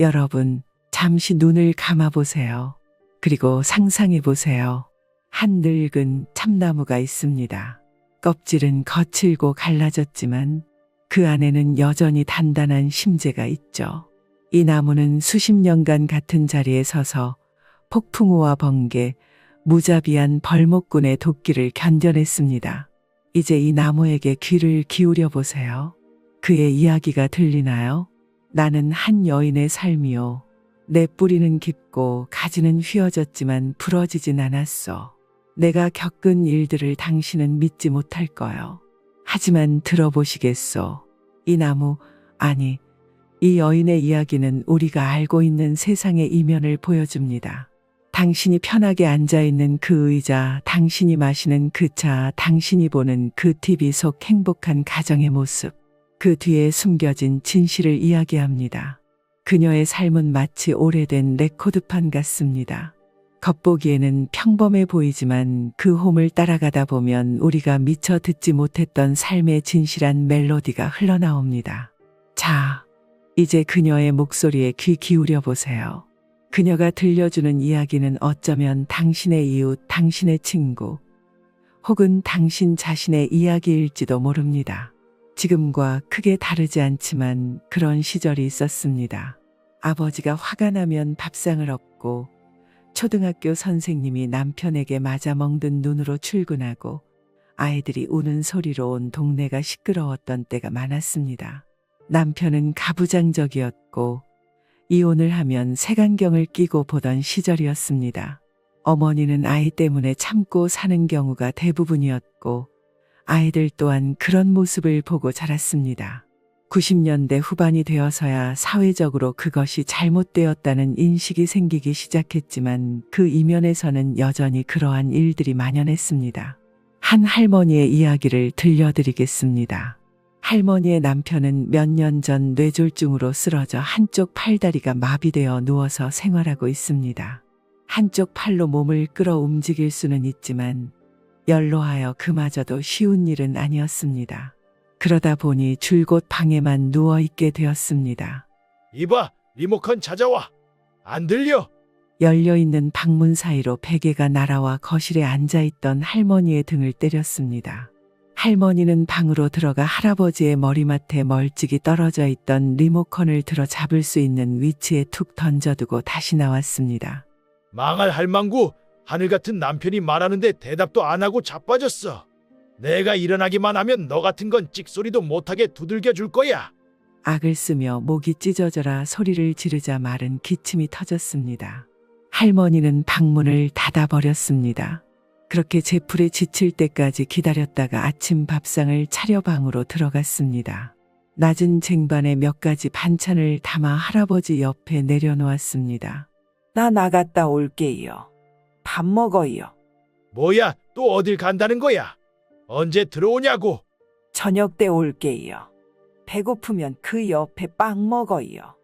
여러분, 잠시 눈을 감아 보세요. 그리고 상상해 보세요. 한 늙은 참나무가 있습니다. 껍질은 거칠고 갈라졌지만 그 안에는 여전히 단단한 심재가 있죠. 이 나무는 수십 년간 같은 자리에 서서 폭풍우와 번개, 무자비한 벌목군의 도끼를 견뎌냈습니다. 이제 이 나무에게 귀를 기울여 보세요. 그의 이야기가 들리나요? 나는 한 여인의 삶이요. 내 뿌리는 깊고 가지는 휘어졌지만 부러지진 않았어. 내가 겪은 일들을 당신은 믿지 못할 거요. 하지만 들어보시겠소. 이 나무, 아니, 이 여인의 이야기는 우리가 알고 있는 세상의 이면을 보여줍니다. 당신이 편하게 앉아있는 그 의자, 당신이 마시는 그 차, 당신이 보는 그 TV 속 행복한 가정의 모습, 그 뒤에 숨겨진 진실을 이야기합니다. 그녀의 삶은 마치 오래된 레코드판 같습니다. 겉보기에는 평범해 보이지만 그 홈을 따라가다 보면 우리가 미처 듣지 못했던 삶의 진실한 멜로디가 흘러나옵니다. 자, 이제 그녀의 목소리에 귀 기울여 보세요. 그녀가 들려주는 이야기는 어쩌면 당신의 이웃, 당신의 친구, 혹은 당신 자신의 이야기일지도 모릅니다. 지금과 크게 다르지 않지만 그런 시절이 있었습니다. 아버지가 화가 나면 밥상을 엎고 초등학교 선생님이 남편에게 맞아 멍든 눈으로 출근하고 아이들이 우는 소리로 온 동네가 시끄러웠던 때가 많았습니다. 남편은 가부장적이었고 이혼을 하면 색안경을 끼고 보던 시절이었습니다. 어머니는 아이 때문에 참고 사는 경우가 대부분이었고 아이들 또한 그런 모습을 보고 자랐습니다. 90년대 후반이 되어서야 사회적으로 그것이 잘못되었다는 인식이 생기기 시작했지만 그 이면에서는 여전히 그러한 일들이 만연했습니다. 한 할머니의 이야기를 들려드리겠습니다. 할머니의 남편은 몇 년 전 뇌졸중으로 쓰러져 한쪽 팔다리가 마비되어 누워서 생활하고 있습니다. 한쪽 팔로 몸을 끌어 움직일 수는 있지만 연로하여 그마저도 쉬운 일은 아니었습니다. 그러다 보니 줄곧 방에만 누워 있게 되었습니다. 이봐, 리모컨 찾아와. 안 들려? 열려 있는 방문 사이로 베개가 날아와 거실에 앉아 있던 할머니의 등을 때렸습니다. 할머니는 방으로 들어가 할아버지의 머리맡에 멀찍이 떨어져 있던 리모컨을 들어 잡을 수 있는 위치에 툭 던져두고 다시 나왔습니다. 망할 할망구, 하늘 같은 남편이 말하는데 대답도 안 하고 자빠졌어. 내가 일어나기만 하면 너 같은 건 찍소리도 못하게 두들겨 줄 거야. 악을 쓰며 목이 찢어져라 소리를 지르자 말은 기침이 터졌습니다. 할머니는 방문을 닫아버렸습니다. 그렇게 제풀에 지칠 때까지 기다렸다가 아침 밥상을 차려 방으로 들어갔습니다. 낮은 쟁반에 몇 가지 반찬을 담아 할아버지 옆에 내려놓았습니다. 나 나갔다 올게요. 밥 먹어요. 뭐야, 또 어딜 간다는 거야? 언제 들어오냐고? 저녁 때 올게요. 배고프면 그 옆에 빵 먹어요.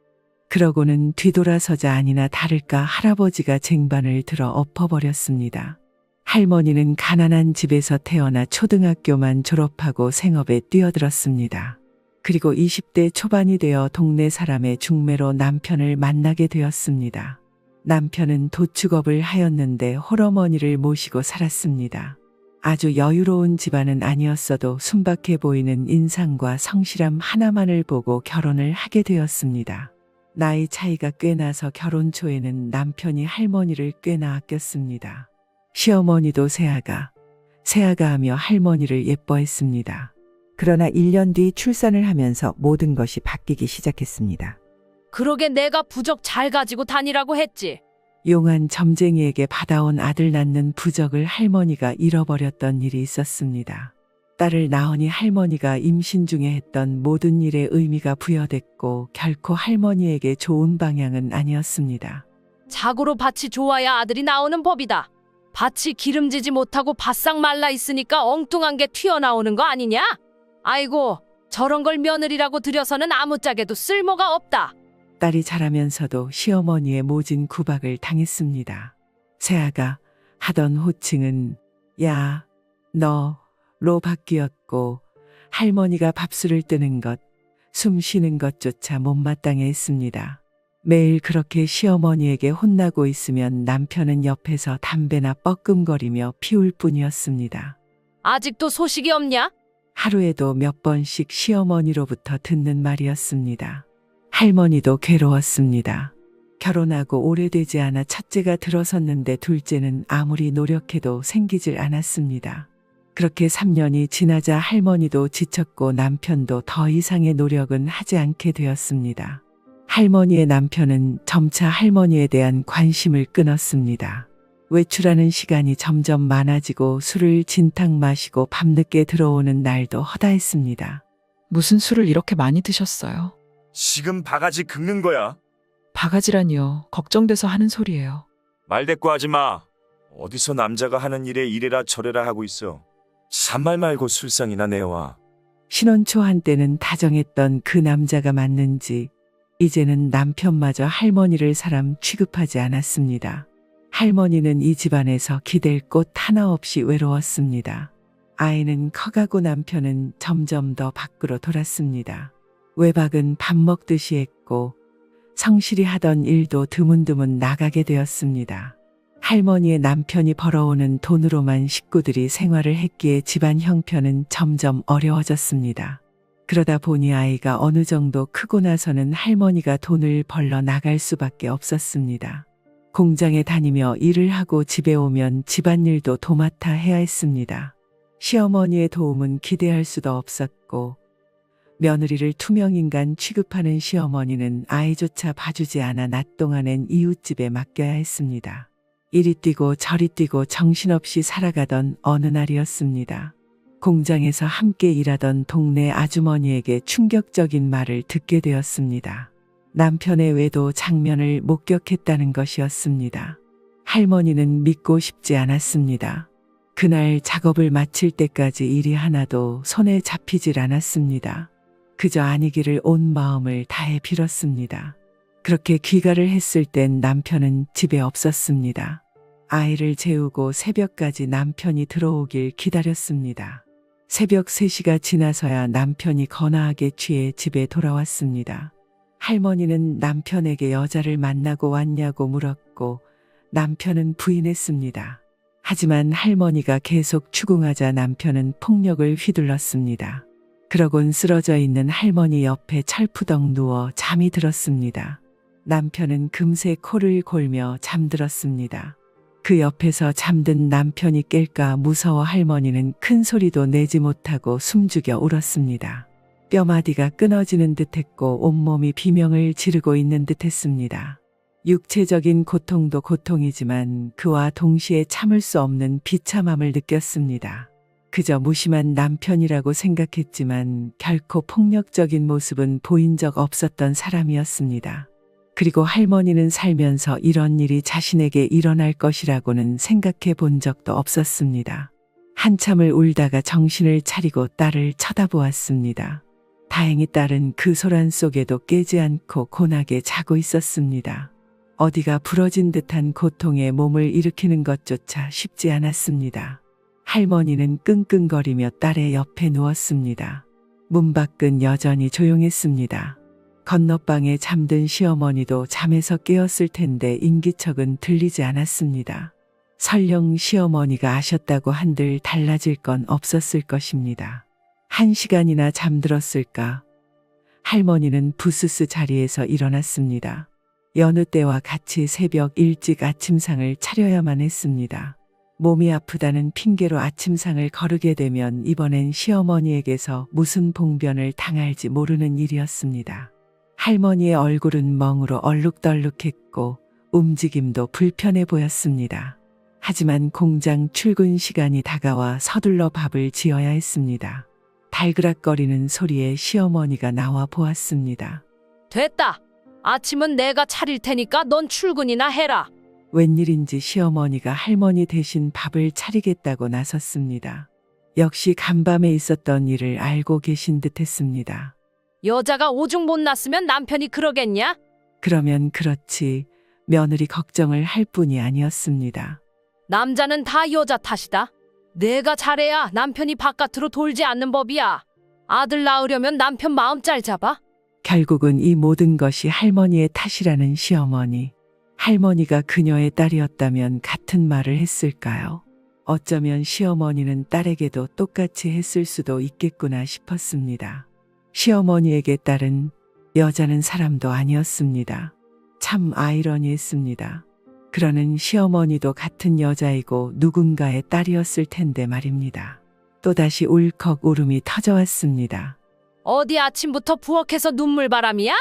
그러고는 뒤돌아서자 아니나 다를까 할아버지가 쟁반을 들어 엎어버렸습니다. 할머니는 가난한 집에서 태어나 초등학교만 졸업하고 생업에 뛰어들었습니다. 그리고 20대 초반이 되어 동네 사람의 중매로 남편을 만나게 되었습니다. 남편은 도축업을 하였는데 홀어머니를 모시고 살았습니다. 아주 여유로운 집안은 아니었어도 순박해 보이는 인상과 성실함 하나만을 보고 결혼을 하게 되었습니다. 나이 차이가 꽤 나서 결혼 초에는 남편이 할머니를 꽤나 아꼈습니다. 시어머니도 새아가, 새아가 하며 할머니를 예뻐했습니다. 그러나 1년 뒤 출산을 하면서 모든 것이 바뀌기 시작했습니다. 그러게 내가 부적 잘 가지고 다니라고 했지. 용한 점쟁이에게 받아온 아들 낳는 부적을 할머니가 잃어버렸던 일이 있었습니다. 딸을 낳으니 할머니가 임신 중에 했던 모든 일에 의미가 부여됐고 결코 할머니에게 좋은 방향은 아니었습니다. 자고로 밭이 좋아야 아들이 나오는 법이다. 밭이 기름지지 못하고 바싹 말라 있으니까 엉뚱한 게 튀어나오는 거 아니냐? 아이고, 저런 걸 며느리라고 들여서는 아무짝에도 쓸모가 없다. 딸이 자라면서도 시어머니의 모진 구박을 당했습니다. 새아가 하던 호칭은 야, 너로 바뀌었고 할머니가 밥술을 뜨는 것, 숨 쉬는 것조차 못마땅해 했습니다. 매일 그렇게 시어머니에게 혼나고 있으면 남편은 옆에서 담배나 뻐끔거리며 피울 뿐이었습니다. 아직도 소식이 없냐? 하루에도 몇 번씩 시어머니로부터 듣는 말이었습니다. 할머니도 괴로웠습니다. 결혼하고 오래되지 않아 첫째가 들어섰는데 둘째는 아무리 노력해도 생기질 않았습니다. 그렇게 3년이 지나자 할머니도 지쳤고 남편도 더 이상의 노력은 하지 않게 되었습니다. 할머니의 남편은 점차 할머니에 대한 관심을 끊었습니다. 외출하는 시간이 점점 많아지고 술을 진탕 마시고 밤늦게 들어오는 날도 허다했습니다. 무슨 술을 이렇게 많이 드셨어요? 지금 바가지 긁는 거야. 바가지라니요. 걱정돼서 하는 소리예요. 말대꾸 하지 마. 어디서 남자가 하는 일에 이래라 저래라 하고 있어. 산말 말고 술상이나 내와. 신혼 초 한때는 다정했던 그 남자가 맞는지 이제는 남편마저 할머니를 사람 취급하지 않았습니다. 할머니는 이 집안에서 기댈 곳 하나 없이 외로웠습니다. 아이는 커가고 남편은 점점 더 밖으로 돌았습니다. 외박은 밥 먹듯이 했고 성실히 하던 일도 드문드문 나가게 되었습니다. 할머니의 남편이 벌어오는 돈으로만 식구들이 생활을 했기에 집안 형편은 점점 어려워졌습니다. 그러다 보니 아이가 어느 정도 크고 나서는 할머니가 돈을 벌러 나갈 수밖에 없었습니다. 공장에 다니며 일을 하고 집에 오면 집안일도 도맡아 해야 했습니다. 시어머니의 도움은 기대할 수도 없었고 며느리를 투명인간 취급하는 시어머니는 아이조차 봐주지 않아 낮 동안엔 이웃집에 맡겨야 했습니다. 이리 뛰고 저리 뛰고 정신없이 살아가던 어느 날이었습니다. 공장에서 함께 일하던 동네 아주머니에게 충격적인 말을 듣게 되었습니다. 남편의 외도 장면을 목격했다는 것이었습니다. 할머니는 믿고 싶지 않았습니다. 그날 작업을 마칠 때까지 일이 하나도 손에 잡히질 않았습니다. 그저 아니기를 온 마음을 다해 빌었습니다. 그렇게 귀가를 했을 땐 남편은 집에 없었습니다. 아이를 재우고 새벽까지 남편이 들어오길 기다렸습니다. 새벽 3시가 지나서야 남편이 거나하게 취해 집에 돌아왔습니다. 할머니는 남편에게 여자를 만나고 왔냐고 물었고 남편은 부인했습니다. 하지만 할머니가 계속 추궁하자 남편은 폭력을 휘둘렀습니다. 그러곤 쓰러져 있는 할머니 옆에 철푸덕 누워 잠이 들었습니다. 남편은 금세 코를 골며 잠들었습니다. 그 옆에서 잠든 남편이 깰까 무서워 할머니는 큰 소리도 내지 못하고 숨죽여 울었습니다. 뼈마디가 끊어지는 듯 했고 온몸이 비명을 지르고 있는 듯 했습니다. 육체적인 고통도 고통이지만 그와 동시에 참을 수 없는 비참함을 느꼈습니다. 그저 무심한 남편이라고 생각했지만 결코 폭력적인 모습은 보인 적 없었던 사람이었습니다. 그리고 할머니는 살면서 이런 일이 자신에게 일어날 것이라고는 생각해 본 적도 없었습니다. 한참을 울다가 정신을 차리고 딸을 쳐다보았습니다. 다행히 딸은 그 소란 속에도 깨지 않고 곤하게 자고 있었습니다. 어디가 부러진 듯한 고통에 몸을 일으키는 것조차 쉽지 않았습니다. 할머니는 끙끙거리며 딸의 옆에 누웠습니다. 문 밖은 여전히 조용했습니다. 건너방에 잠든 시어머니도 잠에서 깨었을 텐데 인기척은 들리지 않았습니다. 설령 시어머니가 아셨다고 한들 달라질 건 없었을 것입니다. 한 시간이나 잠들었을까? 할머니는 부스스 자리에서 일어났습니다. 여느 때와 같이 새벽 일찍 아침상을 차려야만 했습니다. 몸이 아프다는 핑계로 아침상을 거르게 되면 이번엔 시어머니에게서 무슨 봉변을 당할지 모르는 일이었습니다. 할머니의 얼굴은 멍으로 얼룩덜룩했고 움직임도 불편해 보였습니다. 하지만 공장 출근 시간이 다가와 서둘러 밥을 지어야 했습니다. 달그락거리는 소리에 시어머니가 나와 보았습니다. 됐다. 아침은 내가 차릴 테니까 넌 출근이나 해라. 웬일인지 시어머니가 할머니 대신 밥을 차리겠다고 나섰습니다. 역시 간밤에 있었던 일을 알고 계신 듯 했습니다. 여자가 오죽 못 났으면 남편이 그러겠냐? 그러면 그렇지 며느리 걱정을 할 뿐이 아니었습니다. 남자는 다 여자 탓이다. 내가 잘해야 남편이 바깥으로 돌지 않는 법이야. 아들 낳으려면 남편 마음 잘 잡아. 결국은 이 모든 것이 할머니의 탓이라는 시어머니. 할머니가 그녀의 딸이었다면 같은 말을 했을까요? 어쩌면 시어머니는 딸에게도 똑같이 했을 수도 있겠구나 싶었습니다. 시어머니에게 딸은 여자는 사람도 아니었습니다. 참 아이러니했습니다. 그러는 시어머니도 같은 여자이고 누군가의 딸이었을 텐데 말입니다. 또다시 울컥 울음이 터져왔습니다. 어디 아침부터 부엌에서 눈물바람이야?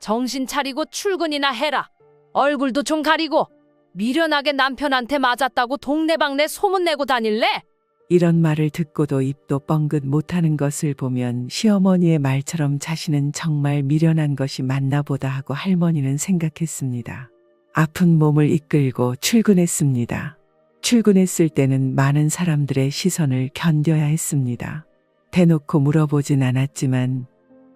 정신 차리고 출근이나 해라. 얼굴도 좀 가리고 미련하게 남편한테 맞았다고 동네방네 소문내고 다닐래? 이런 말을 듣고도 입도 뻥긋 못하는 것을 보면 시어머니의 말처럼 자신은 정말 미련한 것이 맞나 보다 하고 할머니는 생각했습니다. 아픈 몸을 이끌고 출근했습니다. 출근했을 때는 많은 사람들의 시선을 견뎌야 했습니다. 대놓고 물어보진 않았지만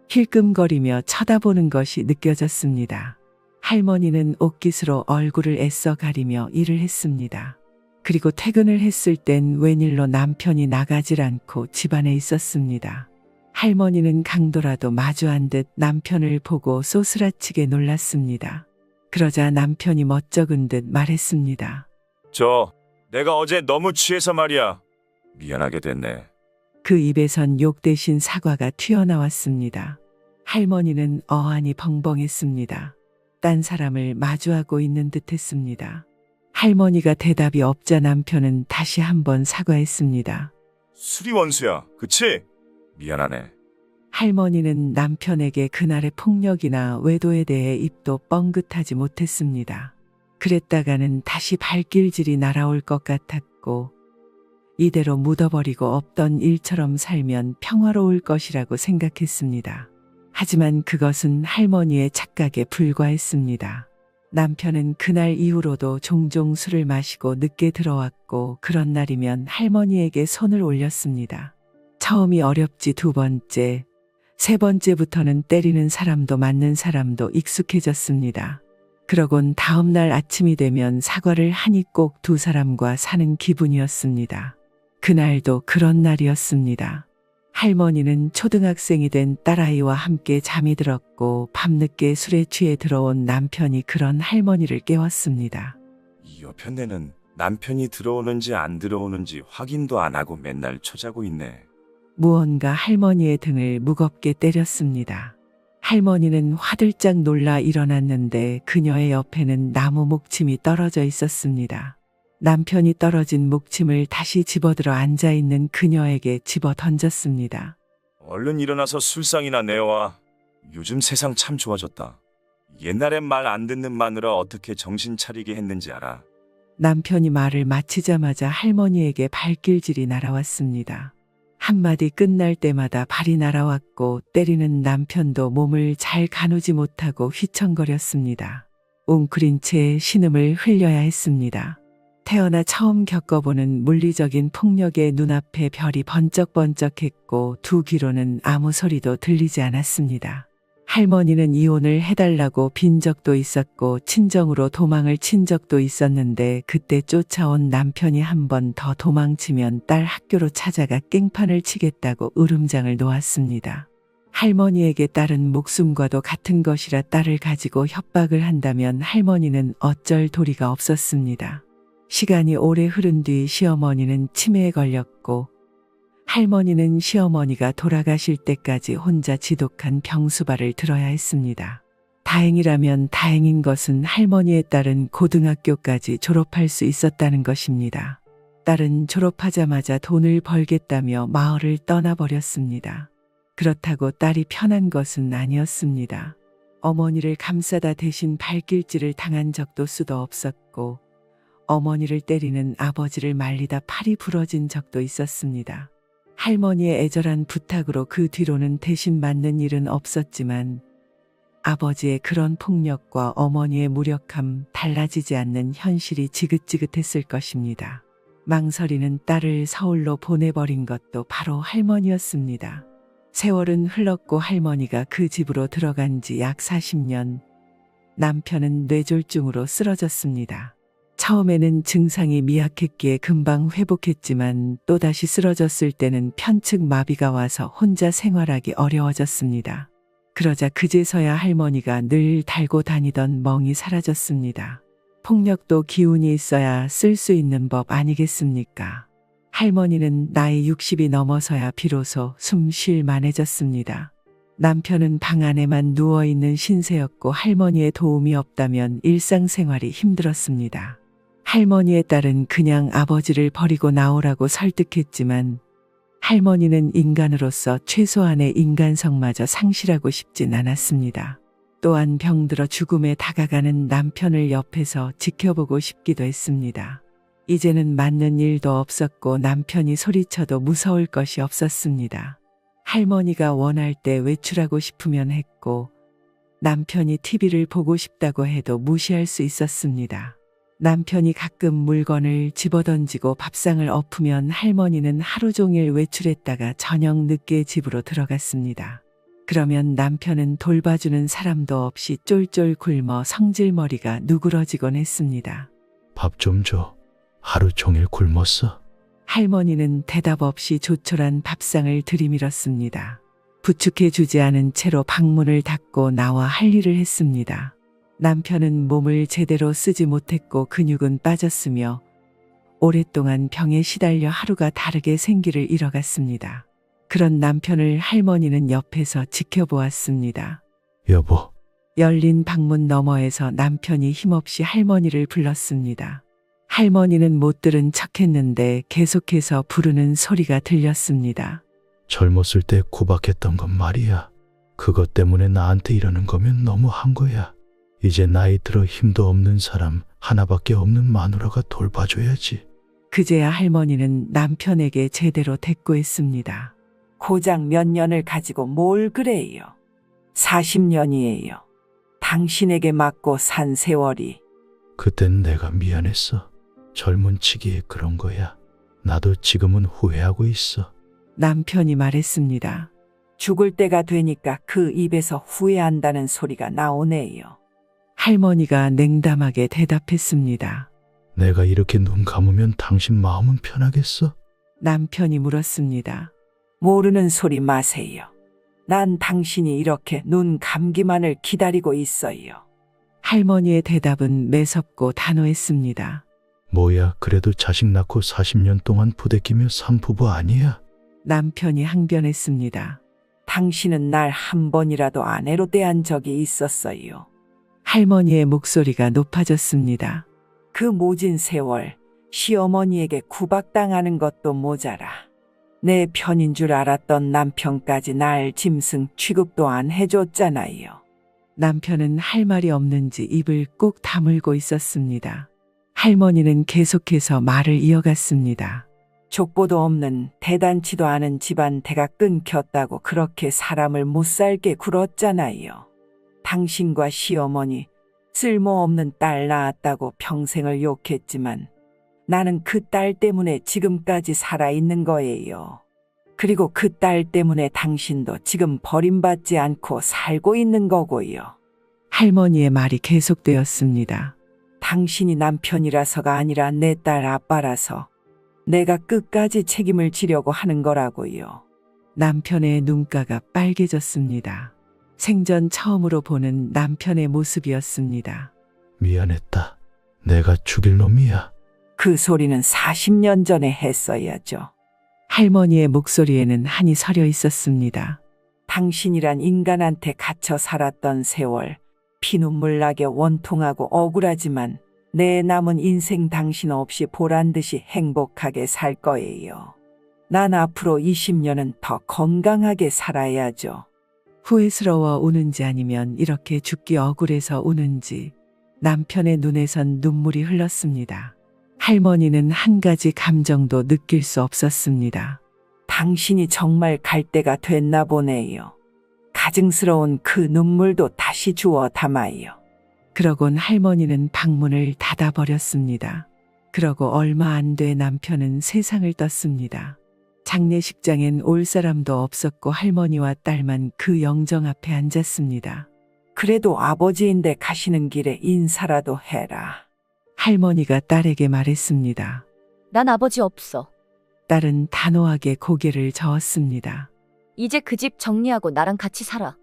힐끔거리며 쳐다보는 것이 느껴졌습니다. 할머니는 옷깃으로 얼굴을 애써 가리며 일을 했습니다. 그리고 퇴근을 했을 땐 웬일로 남편이 나가질 않고 집안에 있었습니다. 할머니는 강도라도 마주한 듯 남편을 보고 쏘스라치게 놀랐습니다. 그러자 남편이 멋쩍은 듯 말했습니다. 저 내가 어제 너무 취해서 말이야. 미안하게 됐네. 그 입에선 욕 대신 사과가 튀어나왔습니다. 할머니는 어안이 벙벙했습니다. 딴 사람을 마주하고 있는 듯 했습니다. 할머니가 대답이 없자 남편은 다시 한번 사과했습니다. 술이 원수야. 그치? 미안하네. 할머니는 남편에게 그날의 폭력이나 외도에 대해 입도 뻥긋하지 못했습니다. 그랬다가는 다시 발길질이 날아올 것 같았고, 이대로 묻어버리고 없던 일처럼 살면 평화로울 것이라고 생각했습니다. 하지만 그것은 할머니의 착각에 불과했습니다. 남편은 그날 이후로도 종종 술을 마시고 늦게 들어왔고 그런 날이면 할머니에게 손을 올렸습니다. 처음이 어렵지 두 번째, 세 번째부터는 때리는 사람도 맞는 사람도 익숙해졌습니다. 그러곤 다음날 아침이 되면 사과를 하니 꼭두 사람과 사는 기분이었습니다. 그날도 그런 날이었습니다. 할머니는 초등학생이 된 딸아이와 함께 잠이 들었고 밤늦게 술에 취해 들어온 남편이 그런 할머니를 깨웠습니다. 이 여편네는 남편이 들어오는지 안 들어오는지 확인도 안 하고 맨날 쳐자고 있네. 무언가 할머니의 등을 무겁게 때렸습니다. 할머니는 화들짝 놀라 일어났는데 그녀의 옆에는 나무 목침이 떨어져 있었습니다. 남편이 떨어진 목침을 다시 집어들어 앉아 있는 그녀에게 집어 던졌습니다. 얼른 일어나서 술상이나 내와. 요즘 세상 참 좋아졌다. 옛날엔 말 안 듣는 마누라 어떻게 정신 차리게 했는지 알아. 남편이 말을 마치자마자 할머니에게 발길질이 날아왔습니다. 한마디 끝날 때마다 발이 날아왔고 때리는 남편도 몸을 잘 가누지 못하고 휘청거렸습니다. 웅크린 채 신음을 흘려야 했습니다. 태어나 처음 겪어보는 물리적인 폭력에 눈앞에 별이 번쩍번쩍했고 두 귀로는 아무 소리도 들리지 않았습니다. 할머니는 이혼을 해달라고 빈 적도 있었고 친정으로 도망을 친 적도 있었는데 그때 쫓아온 남편이 한 번 더 도망치면 딸 학교로 찾아가 깽판을 치겠다고 으름장을 놓았습니다. 할머니에게 딸은 목숨과도 같은 것이라 딸을 가지고 협박을 한다면 할머니는 어쩔 도리가 없었습니다. 시간이 오래 흐른 뒤 시어머니는 치매에 걸렸고 할머니는 시어머니가 돌아가실 때까지 혼자 지독한 병수발을 들어야 했습니다. 다행이라면 다행인 것은 할머니의 딸은 고등학교까지 졸업할 수 있었다는 것입니다. 딸은 졸업하자마자 돈을 벌겠다며 마을을 떠나버렸습니다. 그렇다고 딸이 편한 것은 아니었습니다. 어머니를 감싸다 대신 발길질을 당한 적도 수도 없었고, 어머니를 때리는 아버지를 말리다 팔이 부러진 적도 있었습니다. 할머니의 애절한 부탁으로 그 뒤로는 대신 맞는 일은 없었지만 아버지의 그런 폭력과 어머니의 무력함 달라지지 않는 현실이 지긋지긋했을 것입니다. 망설이는 딸을 서울로 보내버린 것도 바로 할머니였습니다. 세월은 흘렀고 할머니가 그 집으로 들어간 지 약 40년. 남편은 뇌졸중으로 쓰러졌습니다. 처음에는 증상이 미약했기에 금방 회복했지만 또다시 쓰러졌을 때는 편측 마비가 와서 혼자 생활하기 어려워졌습니다. 그러자 그제서야 할머니가 늘 달고 다니던 멍이 사라졌습니다. 폭력도 기운이 있어야 쓸 수 있는 법 아니겠습니까? 할머니는 나이 60이 넘어서야 비로소 숨 쉴 만해졌습니다. 남편은 방 안에만 누워있는 신세였고 할머니의 도움이 없다면 일상생활이 힘들었습니다. 할머니의 딸은 그냥 아버지를 버리고 나오라고 설득했지만 할머니는 인간으로서 최소한의 인간성마저 상실하고 싶진 않았습니다. 또한 병들어 죽음에 다가가는 남편을 옆에서 지켜보고 싶기도 했습니다. 이제는 맞는 일도 없었고 남편이 소리쳐도 무서울 것이 없었습니다. 할머니가 원할 때 외출하고 싶으면 했고 남편이 TV를 보고 싶다고 해도 무시할 수 있었습니다. 남편이 가끔 물건을 집어던지고 밥상을 엎으면 할머니는 하루 종일 외출했다가 저녁 늦게 집으로 들어갔습니다. 그러면 남편은 돌봐주는 사람도 없이 쫄쫄 굶어 성질머리가 누그러지곤 했습니다. 밥 좀 줘. 하루 종일 굶었어. 할머니는 대답 없이 조촐한 밥상을 들이밀었습니다. 부축해 주지 않은 채로 방문을 닫고 나와 할 일을 했습니다. 남편은 몸을 제대로 쓰지 못했고 근육은 빠졌으며 오랫동안 병에 시달려 하루가 다르게 생기를 잃어갔습니다. 그런 남편을 할머니는 옆에서 지켜보았습니다. 여보, 열린 방문 너머에서 남편이 힘없이 할머니를 불렀습니다. 할머니는 못 들은 척 했는데 계속해서 부르는 소리가 들렸습니다. 젊었을 때 구박했던 건 말이야. 그것 때문에 나한테 이러는 거면 너무한 거야. 이제 나이 들어 힘도 없는 사람 하나밖에 없는 마누라가 돌봐줘야지. 그제야 할머니는 남편에게 제대로 대꾸했습니다. 고작 몇 년을 가지고 뭘 그래요? 40년이에요. 당신에게 맞고 산 세월이 그땐 내가 미안했어. 젊은 치기에 그런 거야. 나도 지금은 후회하고 있어. 남편이 말했습니다. 죽을 때가 되니까 그 입에서 후회한다는 소리가 나오네요. 할머니가 냉담하게 대답했습니다. 내가 이렇게 눈 감으면 당신 마음은 편하겠어? 남편이 물었습니다. 모르는 소리 마세요. 난 당신이 이렇게 눈 감기만을 기다리고 있어요. 할머니의 대답은 매섭고 단호했습니다. 뭐야, 그래도 자식 낳고 40년 동안 부대끼며 산 부부 아니야? 남편이 항변했습니다. 당신은 날 한 번이라도 아내로 대한 적이 있었어요. 할머니의 목소리가 높아졌습니다. 그 모진 세월, 시어머니에게 구박당하는 것도 모자라. 내 편인 줄 알았던 남편까지 날 짐승 취급도 안 해줬잖아요. 남편은 할 말이 없는지 입을 꼭 다물고 있었습니다. 할머니는 계속해서 말을 이어갔습니다. 족보도 없는 대단치도 않은 집안 대가 끊겼다고 그렇게 사람을 못 살게 굴었잖아요. 당신과 시어머니 쓸모없는 딸 낳았다고 평생을 욕했지만 나는 그 딸 때문에 지금까지 살아있는 거예요. 그리고 그 딸 때문에 당신도 지금 버림받지 않고 살고 있는 거고요. 할머니의 말이 계속되었습니다. 당신이 남편이라서가 아니라 내 딸 아빠라서 내가 끝까지 책임을 지려고 하는 거라고요. 남편의 눈가가 빨개졌습니다. 생전 처음으로 보는 남편의 모습이었습니다. 미안했다. 내가 죽일 놈이야. 그 소리는 40년 전에 했어야죠. 할머니의 목소리에는 한이 서려 있었습니다. 당신이란 인간한테 갇혀 살았던 세월, 피눈물 나게 원통하고 억울하지만 내 남은 인생 당신 없이 보란 듯이 행복하게 살 거예요. 난 앞으로 20년은 더 건강하게 살아야죠. 후회스러워 우는지 아니면 이렇게 죽기 억울해서 우는지 남편의 눈에선 눈물이 흘렀습니다. 할머니는 한 가지 감정도 느낄 수 없었습니다. 당신이 정말 갈 때가 됐나 보네요. 가증스러운 그 눈물도 다시 주워 담아요. 그러곤 할머니는 방문을 닫아버렸습니다. 그러고 얼마 안 돼 남편은 세상을 떴습니다. 장례식장엔 올 사람도 없었고 할머니와 딸만 그 영정 앞에 앉았습니다. 그래도 아버지인데 가시는 길에 인사라도 해라. 할머니가 딸에게 말했습니다. 난 아버지 없어. 딸은 단호하게 고개를 저었습니다. 이제 그 집 정리하고 나랑 같이 살아.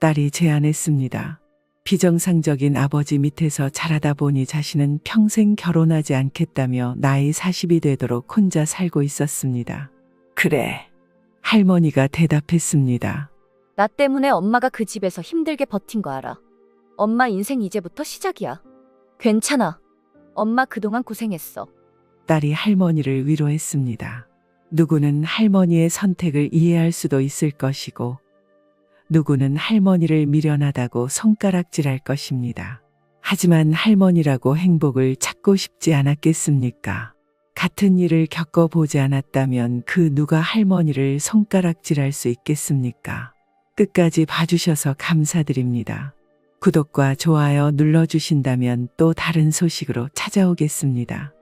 딸이 제안했습니다. 비정상적인 아버지 밑에서 자라다 보니 자신은 평생 결혼하지 않겠다며 나이 40이 되도록 혼자 살고 있었습니다. 그래. 할머니가 대답했습니다. 나 때문에 엄마가 그 집에서 힘들게 버틴 거 알아. 엄마 인생 이제부터 시작이야. 괜찮아. 엄마 그동안 고생했어. 딸이 할머니를 위로했습니다. 누구는 할머니의 선택을 이해할 수도 있을 것이고, 누구는 할머니를 미련하다고 손가락질할 것입니다. 하지만 할머니라고 행복을 찾고 싶지 않았겠습니까? 같은 일을 겪어보지 않았다면 그 누가 할머니를 손가락질할 수 있겠습니까? 끝까지 봐주셔서 감사드립니다. 구독과 좋아요 눌러주신다면 또 다른 소식으로 찾아오겠습니다.